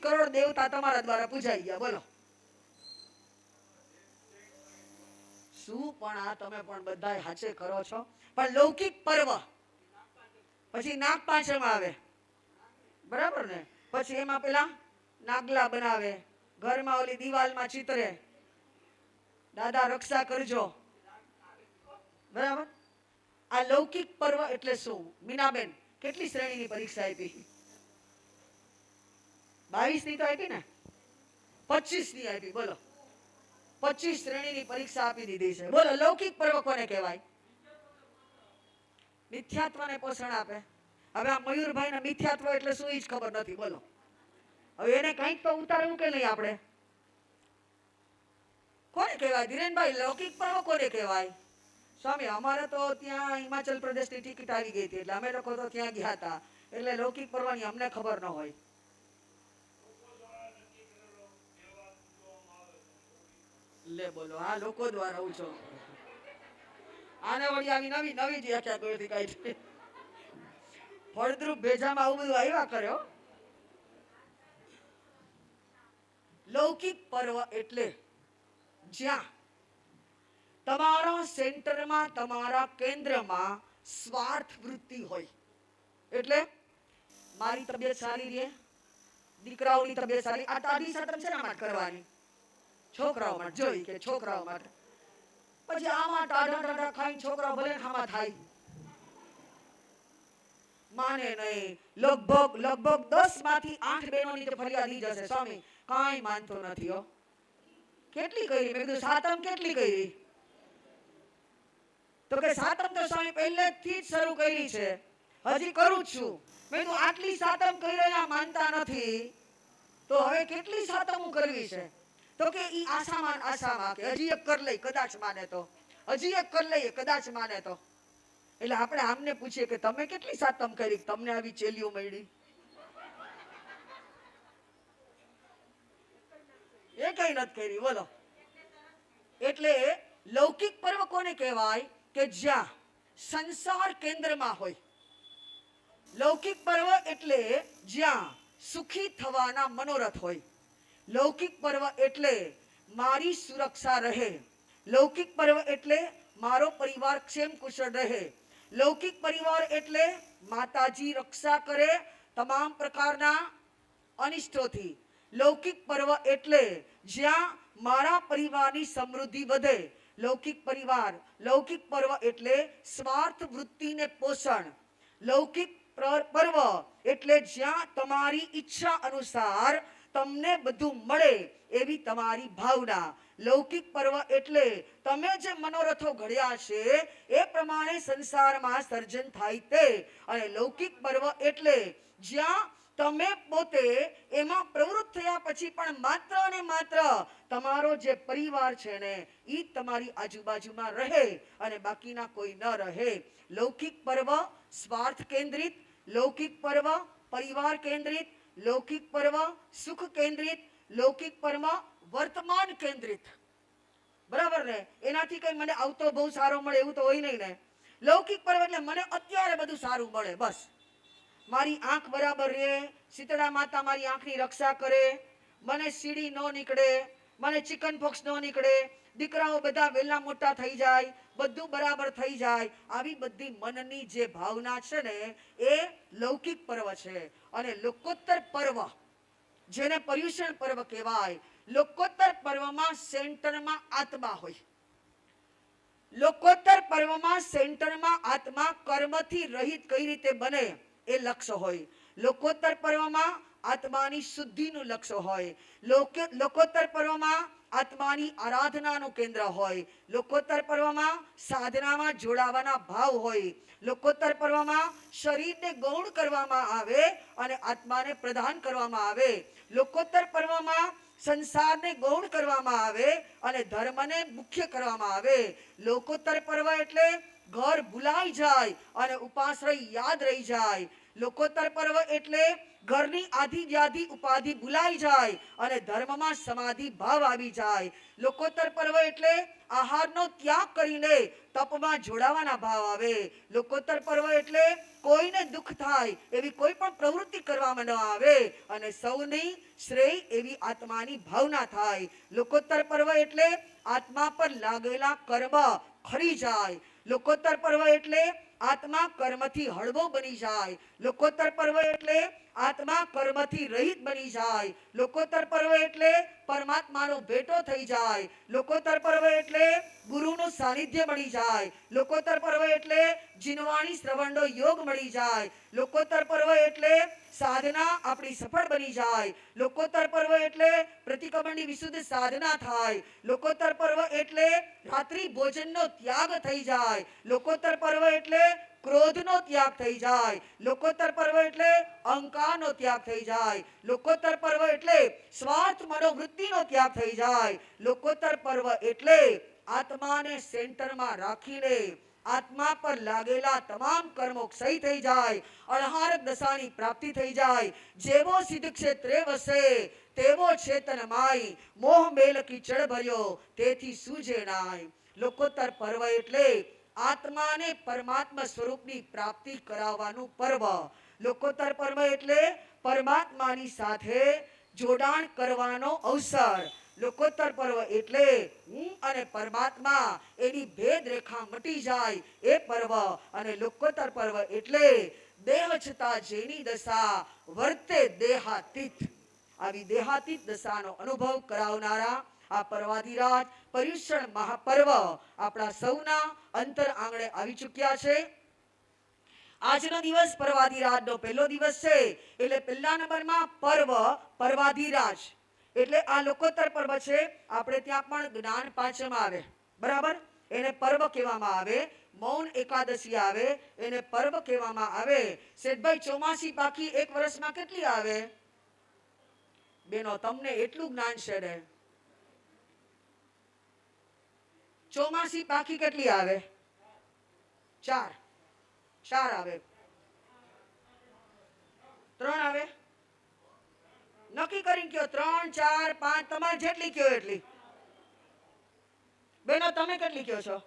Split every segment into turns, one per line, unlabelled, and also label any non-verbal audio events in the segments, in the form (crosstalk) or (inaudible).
કરોડ દેવતા તમારા દ્વારા પૂજાઈ ગયા, બોલો. શું પણ આ તમે પણ બધા હાચે કરો છો? પણ લૌકિક પર્વ પછી નાગ પાંચમ આવે. બરાબર ને? પછી એમાં પેલા નાગલા બનાવે, ઘરમાં ઓલી દિવાલમાં ચિતરે. દાદા, રક્ષા કરજો. બરાબર? આ લૌકિક પર્વ એટલે શું? મીનાબેન, કેટલી શ્રેણીની પરીક્ષા આપી? બાવીસની તો આપી ને? પચીસની આપી, બોલો. પચીસ શ્રેણીની પરીક્ષા આપી દીધી છે. બોલો, લૌકિક પર્વ કોને કહેવાય? મિથ્યાત્વને પોષણ આપે. હવે આ મયુરભાઈ ના મિથ્યાત્વ એટલે શું જ ખબર નથી, બોલો. હવે એને કંઈક તો ઉતારવું કે નહીં આપણે? કોને કહેવાય? ધીરેનભાઈ, લૌકિક પર્વ કોને કહેવાય? સ્વામી, અમારે તો ત્યાં હિમાચલ પ્રદેશની ટિકિટ આવી ગઈ હતી, એટલે અમે લોકો તો ત્યાં ગયા હતા. એટલે લૌકિક પર્વની અમને ખબર ન હોય. લે બોલો, આ લોકો દ્વારા ઉછો આને વળી આવી નવી નવી જ વ્યાખ્યા કોઈથી કાઢી ફળદ્રુપ ભેજામાં આવું બધું આવ્યા કર્યો લૌકિક પર્વ એટલે જ્યાં તમારા સેન્ટરમાં, તમારા કેન્દ્રમાં સ્વાર્થ વૃત્તિ હોય. એટલે મારી તબિયત સારી રહે, દીકરાઓની તબિયત સારી આ તારી સટમ છે ને કરવાની? છોકરાઓ માટે જોઈ કે છોકરાઓ માટે. પછી આમાં ટાઢા ટાઢા ખાઈ છોકરાઓ ભલે ખામાં થાય. માને નહીં. લગભગ લગભગ દસમાંથી આઠ બહેનોની તો ફરિયાદ ઈ જશે સ્વામી. કાંઈ માનતો નથી, હો. કેટલી કરી? મેં કીધું, સાતમ કેટલી કરી? તો કે સાતમ તો સ્વામી પહેલેથી જ શરૂ કરી છે. હજી કરું છું. મેં કીધું, આટલી સાતમ કરી રહ્યા માનતા નથી. તો હવે કેટલી સાતમ કરવી છે? તો કે ઈ આશામાં આશામાં કે હજી એક કર લઈ, કદાચ માને તો. હજી એક કર લઈએ, કદાચ માને તો. એટલે આપણે આમને પૂછીએ કે તમે કેટલી સાતમ કરી? તમને આવી ચેલીઓ મળી? એ કઈ નથી કરી, બોલો. એટલે લૌકિક પર્વ કોને કહેવાય? કે જ્યાં સંસાર કેન્દ્રમાં હોય. લૌકિક પર્વ એટલે જ્યાં સુખી થવાના મનોરથ હોય. લૌકિક પર્વ એટલે મારી સુરક્ષા રહે. લૌકિક પર્વ એટલે મારો પરિવાર ક્ષેમ કુશળ રહે. લૌકિક પરિવાર એટલે માતાજી રક્ષા કરે તમામ પ્રકારના અનિષ્ટોથી. લૌકિક પર્વ એટલે જ્યાં મારા પરિવારની સમૃદ્ધિ વધે. લૌકિક પરિવાર, લૌકિક પર્વ એટલે સ્વાર્થ વૃત્તિને પોષણ. લૌકિક પર્વ એટલે જ્યાં તમારી ઈચ્છા અનુસાર તમને બધું મળે એવી તમારી ભાવના. લૌકિક પર્વ એટલે તમે જે મનોરથો ઘડ્યા છે, એ પ્રમાણે સંસારમાં સર્જન થાય તે. અને લૌકિક પર્વ એટલે જ્યાં તમે પોતે એમાં પ્રવૃત્ત થયા પછી પણ માત્ર ને માત્ર તમારો જે પરિવાર છે ને એ તમારી આજુબાજુમાં રહે અને બાકીના કોઈ ન રહે. લૌકિક પર્વ સ્વાર્થ કેન્દ્રિત, લૌકિક પર્વ પરિવાર કેન્દ્રિત લૌકિક પર્વ સુખ કેન્દ્રિત, લૌકિક પર્વ વર્તમાન કેન્દ્રિત. બરાબર ને? એનાથી કઈ મને આવતો બહુ સારો મળે એવું તો હોય નહીં ને. લૌકિક પર્વ એટલે મને અત્યારે બધું સારું મળે, બસ. મારી આંખ બરાબર રહે શીતળા માતા મારી આંખની રક્ષા કરે, મને સીડી ન નીકળે, મને ચિકન પોક્સ ન નીકળે દીકરાઓ બધા વહેલા મોટા થઈ જાય, બધું બરાબર થઈ જાય. આવી બધી મનની જે ભાવના છે ને, એ લૌકિક પર્વ છે. અને લોકોત્તર પર્વ, જેને પર્યુષણ પર્વ કહેવાય, લોકોત્તર પર્વમાં સેન્ટરમાં આત્મા હોય. લોકોત્તર પર્વમાં સેન્ટરમાં આત્મા કર્મથી રહિત કઈ રીતે બને, એ લક્ષ્ય હોય. લોકોત્તર પર્વમાં આત્માની શુદ્ધિનું લક્ષ્ય હોય. લોકે- લોકોત્તર પર્વમાં આત્માની આરાધનાનું કેન્દ્ર હોય. લોકોત્તર પર્વમાં સાધનામાં જોડાવાના ભાવ હોય. લોકોત્તર પર્વમાં શરીરને ગૌણ કરવામાં આવે અને આત્માને પ્રદાન કરવામાં આવે. લોકોત્તર પર્વમાં સંસારને ગૌણ કરવામાં આવે અને ધર્મને મુખ્ય કરવામાં આવે. લોકોત્તર પર્વ એટલે ઘર ભૂલાઈ જાય અને ઉપાશ્રય યાદ રહી જાય. લોકોત્તર પર્વ એટલે ઘરની આધિ વ્યાધિ ઉપાધિ ભૂલાઈ જાય અને ધર્મમાં સમાધિ ભાવ આવી જાય. લોકોત્તર પર્વ એટલે આહારનો ત્યાગ કરીને તપમાં જોડાવાના ભાવ આવે. લોકોત્તર પર્વ એટલે કોઈને દુઃખ થાય એવી કોઈ પણ પ્રવૃત્તિ કરવામાં ન આવે અને સૌની શ્રેય એવી આત્માની ભાવના થાય. લોકોત્તર પર્વ એટલે આત્મા પર લાગેલા કર્મ ખરી જાય. લોકોત્તર પર્વ એટલે આત્મા કર્મથી હળવો બની જાય. લોકોત્તર પર્વ એટલે આત્મા કર્મથી રહિત બની જાય. લોકોત્તર પર્વ એટલે પરમાત્માનો ભેટો થઈ જાય. લોકોત્તર પર્વ એટલે ગુરુનું સાનિધ્ય મળી જાય. લોકોત્તર પર્વ એટલે જીનવાણી શ્રવણનો યોગ મળી જાય. લોકોત્તર પર્વ એટલે સાધના આપણી સફળ બની જાય. લોકોત્તર પર્વ એટલે પ્રતિક્રમણની વિશુદ્ધ સાધના થાય. લોકોત્તર પર્વ એટલે રાત્રિ ભોજનનો ત્યાગ થઈ જાય. લોકોત્તર પર્વ એટલે ક્રોધનો ત્યાગ થઈ જાય. લોકોત્તર પર્વ એટલે અહંકારનો ત્યાગ થઈ જાય. લોકોત્તર પર્વ એટલે સ્વાર્થ મનોવૃત્તિનો ત્યાગ થઈ જાય. લોકોત્તર પર્વ એટલે આત્માને સેન્ટરમાં રાખીને આત્મા પર લાગેલા તમામ કર્મો ક્ષય થઈ જાય. અણહારક દશાની પ્રાપ્તિ થઈ જાય. જેવો સિદ્ધ ક્ષેત્રે વસે, તેવો ચેતન માય મોહ મેલ કીચડ ભર્યો તેથી સૂજે નાય લોકોત્તર પર્વ એટલે આત્માને પરમાત્મા સ્વરૂપની પ્રાપ્તિ કરાવવાનું પર્વ. લોકોત્તર પર્વ એટલે પરમાત્માની સાથે જોડાણ કરવાનો અવસર. લોકોત્તર પર્વ એટલે હું અને પરમાત્મા એની ભેદ રેખા મટી જાય એ પર્વ. અને લોકોત્તર પર્વ એટલે દેહ છતાં જેની દશા વર્તે દેહાતીત. આવી દેહાતીત દશાનો અનુભવ કરાવનારા આ પર્વાધિરાજ પર્યુષણ મહાપર્વ આપણા સૌના અંતર આંગણે આવી ચૂક્યા છે. આજનો દિવસ પર્વાધિરાજનો પહેલો દિવસ છે. એટલે પહેલા નંબરમાં પર્વ પર્વાધિરાજ એટલે આ લોકોત્તર પર્વ છે. આપણે ત્યાં પણ જ્ઞાન પાંચમ આવે. બરાબર? એને પર્વ કહેવામાં આવે. મૌન એકાદશી આવે. એને પર્વ કહેવામાં આવે. શેઠભાઈ, ચોમાસી પાકી એક વર્ષમાં કેટલી આવે? બેનો, તમને એટલું જ્ઞાન છે ને ચોમાસી પાકી કેટલી આવે? ચાર. ચાર આવે. ત્રણ આવે? નક્કી કરીને કયો. ત્રણ, ચાર, પાંચ. તમારે જેટલી કયો એટલી. બેનો, તમે કેટલી કયો છો?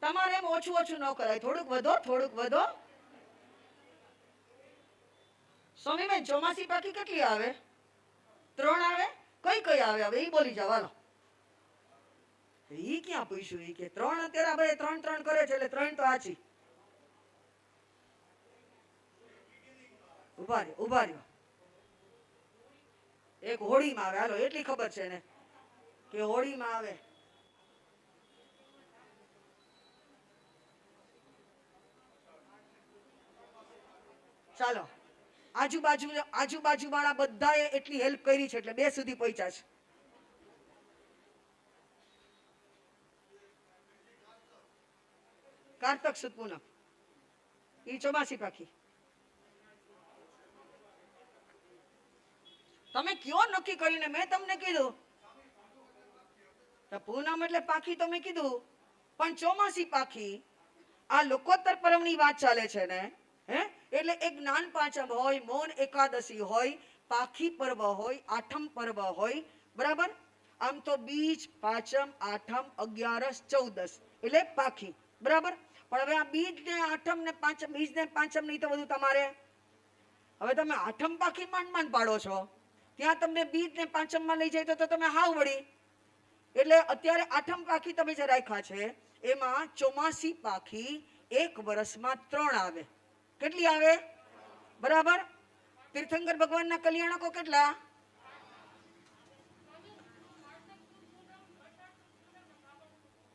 તમારે એમ ઓછું ઓછું ન કરાય. થોડુંક વધો થોડુંક વધો. સ્વામીબેન ચોમાસી પાકી કેટલી આવે? ત્રણ આવે? કઈ કઈ આવે? હવે એ બોલી જાવ હાલો. ઈ ક્યાં પૂછ્યું? ઈ કે ત્રણ અત્યારે ભાઈ ત્રણ ત્રણ કરે છે, એટલે ત્રણ તો આછી. ઊભા રહ્યો ઊભા રહ્યો. એક હોળીમાં આવે. હાલો, એટલી ખબર છે ને કે હોળીમાં આવે. ચાલો, આજુબાજુ આજુબાજુ વાળા બધાએ એટલી હેલ્પ કરી છે, એટલે બે સુધી પહોંચ્યા છે. કારતક સુદ પૂનમ. ઈ ચોમાસી પાખી. તમે કયો નક્કી કરીને મેં તમને કીધું? પૂનમ એટલે પાખી તો કીધું, પણ ચોમાસી પાખી આ લોકોત્તર પર્વની વાત ચાલે છે ને, હે? એટલે એક જ્ઞાન પાંચમ હોય, મૌન એકાદશી હોય, પાખી પર્વ હોય, આઠમ પર્વ હોય, બરાબર? આમ તો બીજ, પાંચમ, આઠમ, અગિયારસ, ચૌદસ, એટલે પાખી, બરાબર? પણ હવે આ બીજ ને આઠમ ને પાંચમ બીજ ને પાંચમ નહીં તો બધું તમારે. હવે તમે આઠમ પાખી માંડ માંડ પાડો છો. ત્યાં તમને બીજ ને પાંચમમાં લઈ જાય તો તમે હાવ વળી. એટલે અત્યારે આઠમ પાખી તમે જે રાખ્યા છે, એમાં ચોમાસી પાખી એક વર્ષમાં ત્રણ આવે. કેટલી આવે? બરાબર? તીર્થંકર ભગવાનના કલ્યાણકો કેટલા?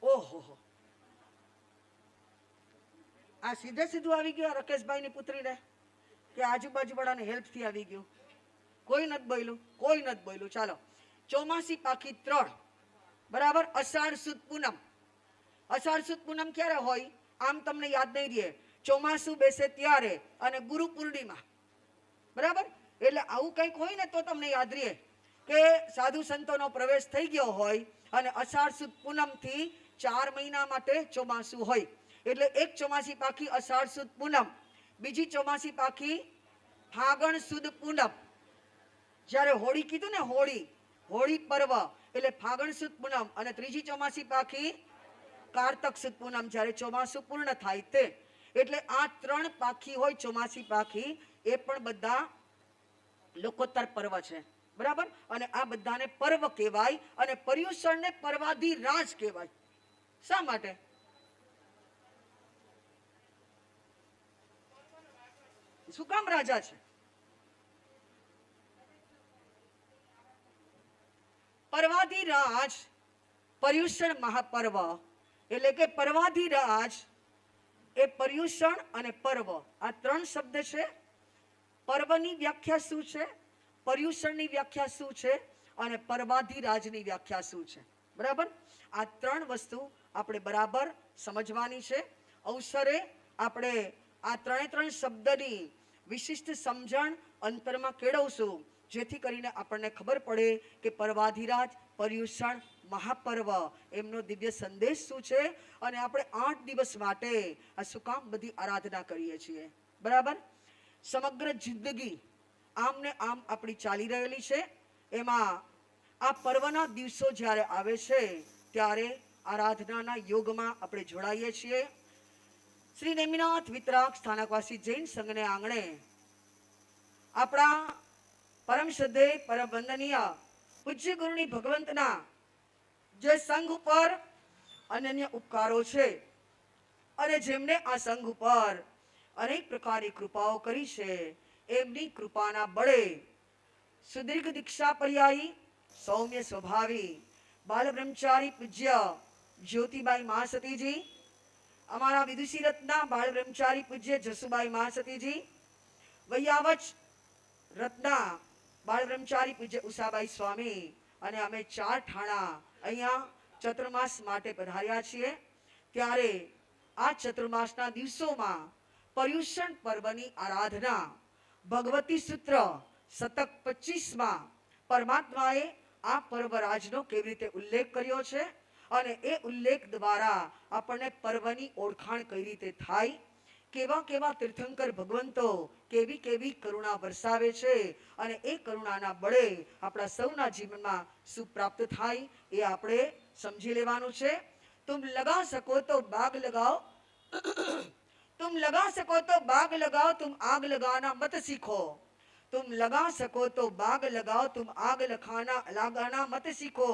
ઓહો આ સીધે સીધું આવી ગયું આ રકેશભાઈની પુત્રીને? કે આજુબાજુવાળાને હેલ્પથી આવી ગયું? કોઈ નથી બોલ્યું, કોઈ નથી બોલ્યું. ચાલો. ચોમાસી પાખી ત્રણ. બરાબર? અષાઢ સુદ પૂનમ. અષાઢ સુદ પૂનમ ક્યારે હોય? આમ તમને યાદ નહીં રહે. ચોમાસું બેસે ત્યારે અને ગુરુ પૂર્ણિમા. બરાબર? એટલે આવું કંઈક હોય ને તો તમને યાદ રહે કે સાધુ સંતોનો પ્રવેશ થઈ ગયો હોય અને અષાઢ સુદ પૂનમથી ચાર મહિના માટે ચોમાસું હોય. એટલે એક ચોમાસી પાખી અષાઢ સુદ પૂનમ, બીજી ચોમાસી પાખી ફાગણ સુદ પૂનમ. જ્યારે હોળી કીધું ને હોળી હોળી પર્વ, એટલે ફાગણ સુદ પૂનમ અને ત્રીજી ચોમાસી પાખી કારતક સુદ પૂનમ, જ્યારે ચોમાસું પૂર્ણ થાય તે. એટલે આ ત્રણ પાખી હોય ચોમાસી પાખી, એ પણ બધા લોકોત્તર પર્વ છે. બરાબર? અને આ બધાને પર્વ કહેવાય અને પર્યુષણને પર્વાધિરાજ કહેવાય. શા માટે? શું કામ રાજા છે? પર્વાધિરાજ પર્યુષણ મહાપર્વ, એટલે કે પર્વાધિરાજ એ પર્યુષણ અને પર્વ. આ ત્રણ શબ્દ છે. પર્વની વ્યાખ્યા શું છે? પર્યુષણની વ્યાખ્યા શું છે? અને પર્વાધિરાજની વ્યાખ્યા શું છે? બરાબર? આ ત્રણ વસ્તુ આપણે બરાબર સમજવાની છે. અવસરે આપણે આ ત્રણે ત્રણ શબ્દની વિશિષ્ટ સમજણ અંતરમાં કેળવશું, જેથી કરીને આપણને ખબર પડે કે પર્વાધિરાજ, પર્યુષણ, મહાપર્વ એમનો દિવ્ય સંદેશ શું છે? અને આપણે આઠ દિવસ માટે આ શું કામ બધી આરાધના કરીએ છીએ. બરાબર? સમગ્ર જિંદગી આમ ને આમ આપણી ચાલી રહેલી છે. એમાં આ પર્વના દિવસો જ્યારે આવે છે, ત્યારે આરાધનાના યોગમાં આપણે જોડાઈએ છીએ. શ્રી નેમિનાથ વિતરાગ સ્થાનકવાસી જૈન સંઘને આંગણે આપણા પરમ શ્રદ્ધેય પરમ વંદનીય પૂજ્ય ગુરુની ભગવંતના જે સંઘ ઉપર અનન્ય ઉપકારો છે અને જેમને આ સંઘ ઉપર અનેક પ્રકારની કૃપાઓ કરી છે, એમની કૃપાના બળે સુદીર્ઘ દીક્ષા પર્યાયી, સૌમ્ય સ્વભાવી બાલ બ્રહ્મચારી પૂજ્ય જ્યોતિબાઈ મહાસતીજી અમારા વિદુષી રત્ના બાળ બ્રહ્મચારી પૂજ્ય જસુબાઈ મહાસતીજી વૈયાવચ રત્ના બાળ બ્રહ્મચારી પૂજ્ય ઉષાબાઈ સ્વામી અને અમે ચાર ઠાણા અહીંયા ચતુર્માસ માટે પધાર્યા છીએ. ત્યારે આ ચતુર્માસના દિવસોમાં પર્યુષણ પર્વની આરાધના ભગવતી સૂત્ર શતક પચીસમાં પરમાત્માએ આ પર્વરાજનો કેવી રીતે ઉલ્લેખ કર્યો છે? અને એ ઉલ્લેખ દ્વારા આપણને પર્વની ઓળખાણ કઈ રીતે થાય, કેવા કેવા તીર્થંકર ભગવંતો કેવી કેવી કરુણા વરસાવે છે અને એ કરુણાના બળે આપણા સૌના જીવનમાં સુપ્રાપ્ત થાય એ આપણે સમજી લેવાનું છે. તુમ લગા શકો તો બાગ લગાવ તુમ લગા શકો તો બાગ લગાવ તુમ આગ લગાના મત શીખો. તુમ લગા શકો તો બાગ લગાઓ, તુમ આગ લખાના લગાના મત શીખો.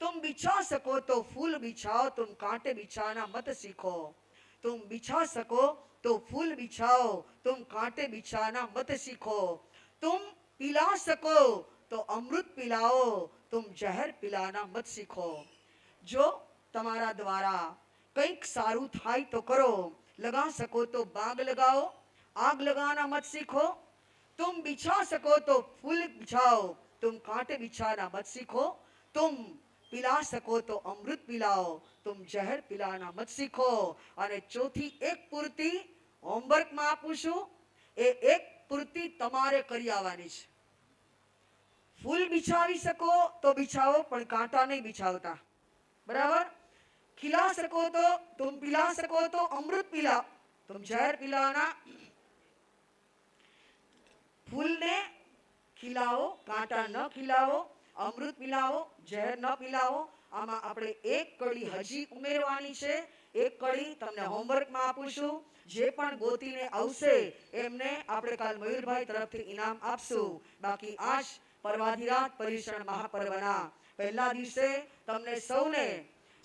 तुम बिछा सको तो फूल बिछाओ तुम कांटे बिछाना मत सीखो तुम बिछा सको तो फूल बिछाओ तुम कांटे बिछाना मत सीखो तुम पिला सको तो अमृत पिलाओ तुम जहर पिलाना मत सीखो જો તમારા દ્વારા કંઈક સારું થાય તો કરો લગા સકો તો બાગ લગાઓ આગ લગાના મત सीखो तुम बिछा सको तो फूल बिछाओ तुम कांटे बिछाना मत सीखो तुम પિલા શકો તો અમૃત પિલાઓ, તુમ જહેર પિલાના મત શીખો. અને ચોથી એક પૂર્તિ હોમવર્કમાં આપું છું. એ એક પૂર્તિ તમારે કરી આવવાની છે. ફૂલ બિછાવી શકો તો બિછાવો, પણ કાંટા નહીં બિછાવતા. બરાબર? ખીલા શકો તો, તુમ પીલા શકો તો અમૃત પીલા, તુમ ઝેર પીલાના ફૂલને ખીલાવો, કાંટા ન ખીલાવો. અમૃત પીલાવો, ઝેર ન પીલાવો, આમાં આપણે એક કળી હજી ઉમેરવાની છે. એક કળી તમને હોમવર્કમાં આપું છું જે પણ ગોતીને આવશે, એમને આપણે કાલ મયુરભાઈ તરફથી ઇનામ આપશું. બાકી આજ પર્વાધિરાત પરિષણ મહાપર્વના પહેલા દિવસે તમને સૌને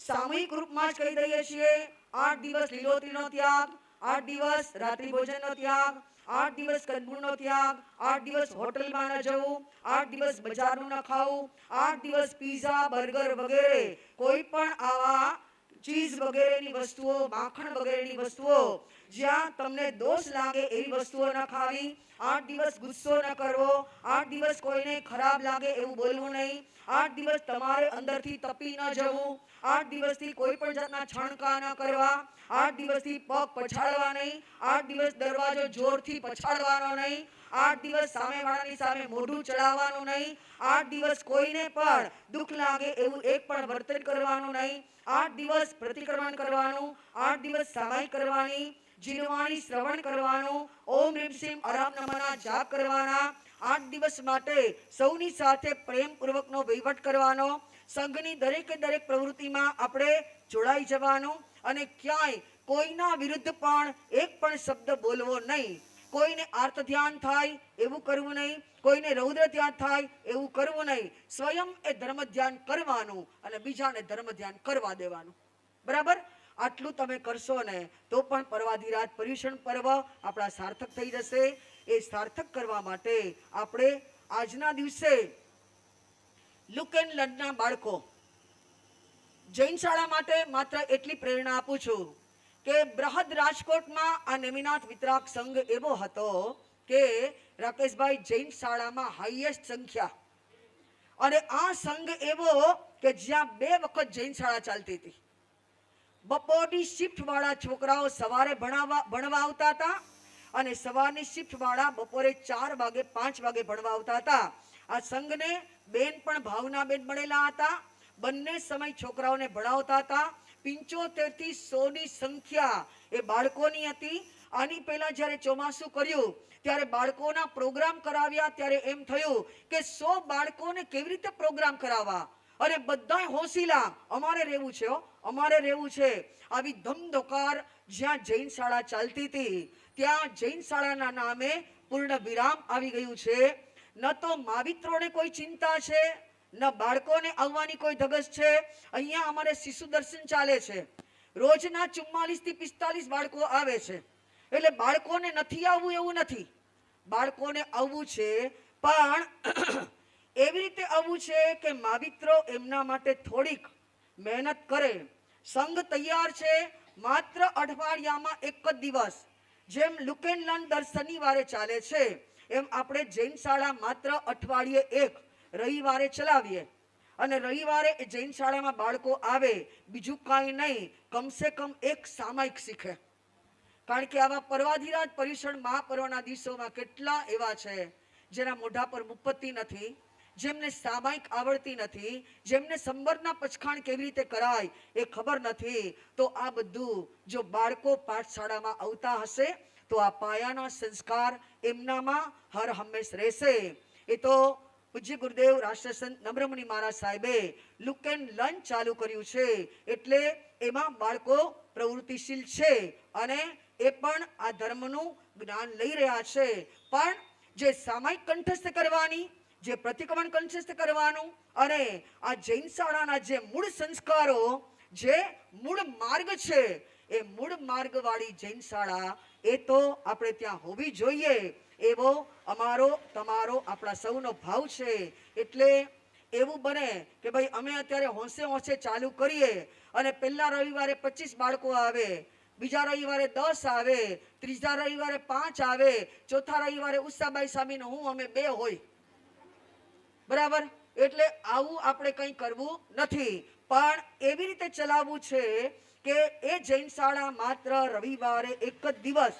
સામૂહિક રૂપમાં જ કહી દઈએ છીએ, આઠ દિવસ લીલોતરીનો ત્યાગ, આઠ દિવસ રાત્રિ ભોજનનો ત્યાગ આઠ દિવસ કંદમૂળનો ત્યાગ, આઠ દિવસ હોટલમાં ન જવું, આઠ દિવસ બજારનું ન ખાવું, આઠ દિવસ પીઝા, બર્ગર વગેરે. કોઈ પણ આવા ચીઝ વગેરેની વસ્તુઓ, માખણ વગેરેની વસ્તુઓ, જ્યાં તમને દોષ લાગે એવી વસ્તુઓ ન ખાવી, આઠ દિવસ ગુસ્સો ન કરવો, આઠ દિવસ કોઈને ખરાબ લાગે એવું બોલવું નહીં, આઠ દિવસ તમારે અંદરથી તપી ન જવું, આઠ દિવસથી કોઈ પણ જાતના છણકા ન કરવા, આઠ દિવસથી પગ પછાડવા નહીં, આઠ દિવસ દરવાજો જોરથી પછાડવાનો નહીં, આઠ દિવસ સામેવાળાની સામે મોઢું ચડાવવાનું નહીં, આઠ દિવસ કોઈને પણ દુઃખ લાગે એવું એક પણ વર્તન કરવાનું નહીં આઠ દિવસ પ્રતિક્રમણ કરવાનું, આઠ દિવસ સહાય કરવાની જીરવાણી શ્રવણ કરવાનું, ઓમ રીમ સિમ અરામ નમના જાપ કરવાના, આઠ દિવસ માટે સૌની સાથે પ્રેમપૂર્વકનો વહીવટ કરવાનો, સંઘની દરેકે દરેક પ્રવૃત્તિમાં આપણે જોડાઈ જવાનું અને ક્યાંય કોઈના વિરુદ્ધ પણ એક પણ શબ્દ બોલવો નહીં. કોઈને આર્ત ધ્યાન થાય, એવું કરવું નહીં. કોઈને રૌદ્ર ધ્યાન થાય, એવું કરવું નહીં. સ્વયં એ ધર્મ ધ્યાન કરવાનું અને બીજાને ધર્મ ધ્યાન કરવા દેવાનું. બરાબર? આટલું તમે કરશો ને, તો પણ પર્વાધિરાજ પર્યુષણ પર્વ આપણા સાર્થક થઈ જશે. એ સાર્થક કરવા માટે આપણે આજના દિવસે લુક એન્ડ લર્નના બાળકો જૈન શાળા માટે માત્ર એટલી પ્રેરણા આપું છું. કે બૃહદ રાજકોટમાં આ નેમિનાથ વિતરાક સંઘ એવો હતો કે રાકેશભાઈ જૈન શાળામાં હાઈએસ્ટ સંખ્યા. અને આ સંઘ એવો કે જ્યાં બે વખત જૈન શાળા ચાલતી હતી. બપોરની શિફ્ટવાળા છોકરાઓ સવારે ભણાવવા, ભણવા આવતા હતા અને સવારની શિફ્ટવાળા બપોરે ચાર વાગે, પાંચ વાગે ભણવા આવતા હતા. આ સંઘને બેન પણ ભાવનાબેન મળેલા હતા. બંને સમય છોકરાઓને ભણાવતા હતા. પિંચોતેરથી સો ની સંખ્યા એ બાળકોની હતી. આની પહેલા જ્યારે ચોમાસું કર્યું, ત્યારે બાળકોના પ્રોગ્રામ કરાવ્યા, ત્યારે એમ થયું કે સો બાળકોને કેવી રીતે પ્રોગ્રામ કરાવવા? અને બધા હોંશીલા, અમારે રહેવું છે અમારે રહેવું છે. આવી ધમધોકાર જ્યાં જૈન શાળા ચાલતી હતી, ત્યાં જૈન શાળાના નામે પૂર્ણ વિરામ આવી ગયું છે. ન તો માવિત્રોને કોઈ ચિંતા છે? ન બાળકોને આવવાની કોઈ ધગસ છે? અહીંયા અમારે શિશુ દર્શન ચાલે છે. રોજના ચુમ્માલીસથી પિસ્તાલીસ બાળકો આવે છે. એટલે બાળકોને નથી આવવું એવું નથી. બાળકોને આવવું છે, પણ (clears throat) એવી રીતે આવવું છે કે માવિત્રો એમના માટે થોડીક મહેનત કરે. સંઘ તૈયાર છે, માત્ર અઠવાડિયામાં એક જ દિવસ. જેમ લુકેન લર્ન દર શનિવારે ચાલે છે, એમ આપણે જૈન શાળા માત્ર અઠવાડિયે એક રવિવારે ચલાવીએ. અને રવિવારે એ જૈન શાળામાં બાળકો આવે, બીજું કાંઈ નહીં, કમસે કમ એક સામાયિક શીખે. કારણ કે આવા પર્વાધિરાજ પરિષણ મહાપર્વના દિવસોમાં કેટલા એવા છે, જેના મોઢા પર મુપત્તિ નથી, જેમને સામાયિક આવડતી નથી, જેમને સંબરના પછખાણ કેવી રીતે કરાય એ ખબર નથી, તો આ બધું જો બાળકો પાઠશાળામાં આવતા હશે, તો આ પાયાના સંસ્કાર એમનામાં હર હંમેશ રહેશે. એ તો પૂજ્ય ગુરુદેવ રાષ્ટ્રસંત નમ્રમુનિ મહારાજ સાહેબે લુક એન્ડ લર્ન ચાલુ કર્યું છે. એટલે એમાં બાળકો પ્રવૃત્તિશીલ છે અને એ પણ આ ધર્મનું જ્ઞાન લઈ રહ્યા છે. પણ જે સામાયિક કંઠસ્થ કરવાની, જે પ્રતિક્રમણ કંઠસ્થ કરવાનું અને આ જૈન શાળાના જે મૂળ સંસ્કારો, જે મૂળ માર્ગ છે, એ મૂળ માર્ગવાળી જૈન શાળા, એ તો આપણે ત્યાં હોવી જોઈએ. એવો અમારો, તમારો, આપણા સૌનો ભાવ છે. એટલે એવું બને કે ભાઈ, અમે અત્યારે હોંશે હોંશે ચાલુ કરીએ અને પહેલા રવિવારે પચીસ બાળકો આવે, બીજા રવિવારે દસ આવે, ત્રીજા રવિવારે પાંચ આવે, ચોથા રવિવારે ઉષાબાઈ સ્વામીને હું, અમે બે હોય. બરાબર? એટલે આવું આપણે કંઈ કરવું નથી. પણ એવી રીતે ચલાવવું છે કે એ જૈન શાળા માત્ર રવિવારે એક જ દિવસ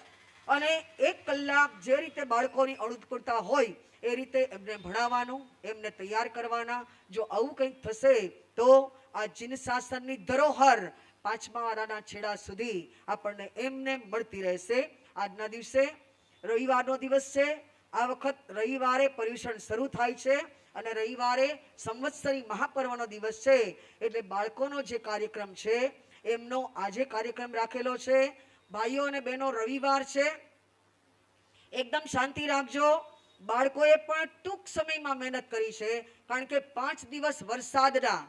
અને એક કલાક જે રીતે બાળકોની અનુકૂળતા હોય, એ રીતે એમને ભણાવવાનું, એમને તૈયાર કરવાના. જો આવું કંઈક થશે, તો આ જીન શાસનની ધરોહર પાંચમા વાળાના છેડા સુધી આપણને એમને મળતી રહેશે. આજના દિવસે રવિવારનો દિવસ છે. આ વખત રવિવારે પર્યુષણ શરૂ થાય છે અને રવિવારે સંવત્સરી મહાપર્વનો દિવસ છે. એટલે બાળકોનો જે કાર્યક્રમ છે, એમનો આજે કાર્યક્રમ રાખેલો છે. ભાઈઓ અને બહેનો, રવિવાર છે. એકદમ શાંતિ રાખજો. બાળકોએ પણ ટૂંક સમયમાં મહેનત કરી છે, કારણ કે પાંચ દિવસ વરસાદના.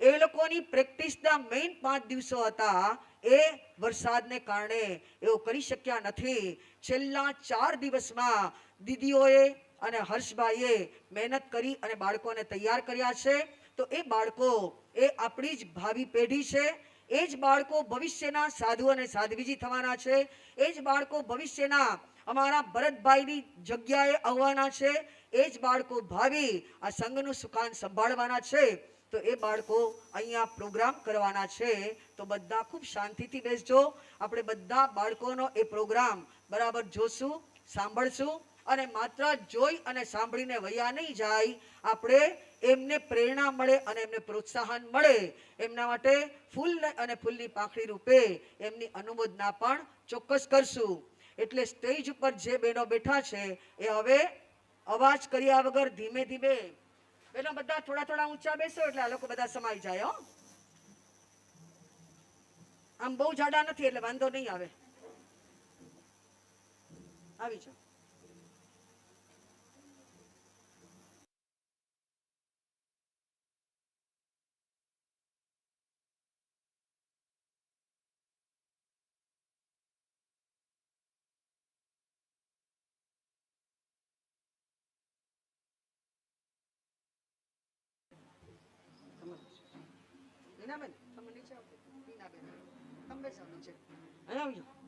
એ લોકોની પ્રેક્ટિસના મેઇન પાંચ દિવસો હતા, એ વરસાદને કારણે એવું કરી શક્યા નથી. છેલ્લા ચાર દિવસમાં દીદીઓએ અને હર્ષભાઈએ મહેનત કરી અને બાળકોને તૈયાર કર્યા છે. તો એ બાળકો, એ આપણી જ ભાવિ પેઢી છે. એ જ બાળકો ભવિષ્યના સાધુ અને સાધ્વીજી થવાના છે. એ જ બાળકો ભવિષ્યના અમારા ભરતભાઈની જગ્યાએ આવવાના છે. એ જ બાળકો ભાવિ આ સંઘનું સુકાન સંભાળવાના છે. તો એ બાળકો અહીંયા પ્રોગ્રામ કરવાના છે. તો બધા ખૂબ શાંતિથી બેસજો. આપણે બધા બાળકોનો એ પ્રોગ્રામ બરાબર જોશું, સાંભળશું. અને માત્ર જોઈ અને સાંભળીને વૈયા નહીં જાય. આપણે એમને પ્રેરણા મળે અને એમને પ્રોત્સાહન મળે. એમના માટે ફૂલ અને ફૂલની પાંખડી રૂપે એમની અનુમોદના પણ ચોક્કસ કરશું. એટલે સ્ટેજ ઉપર જે બહેનો બેઠા છે, એ હવે અવાજ કર્યા વગર ધીમે ધીમે બહેનો બધા થોડા થોડા ઊંચા બેસો એટલે આ લોકો બધા સમાઈ જાય આમ બહુ જાડા નથી એટલે વાંધો નહીં આવે. આવી જાઓ. હિનાબેન તમે નીચે આવો હિનાબેન તમે બેસો નીચે અહીંયા આવજો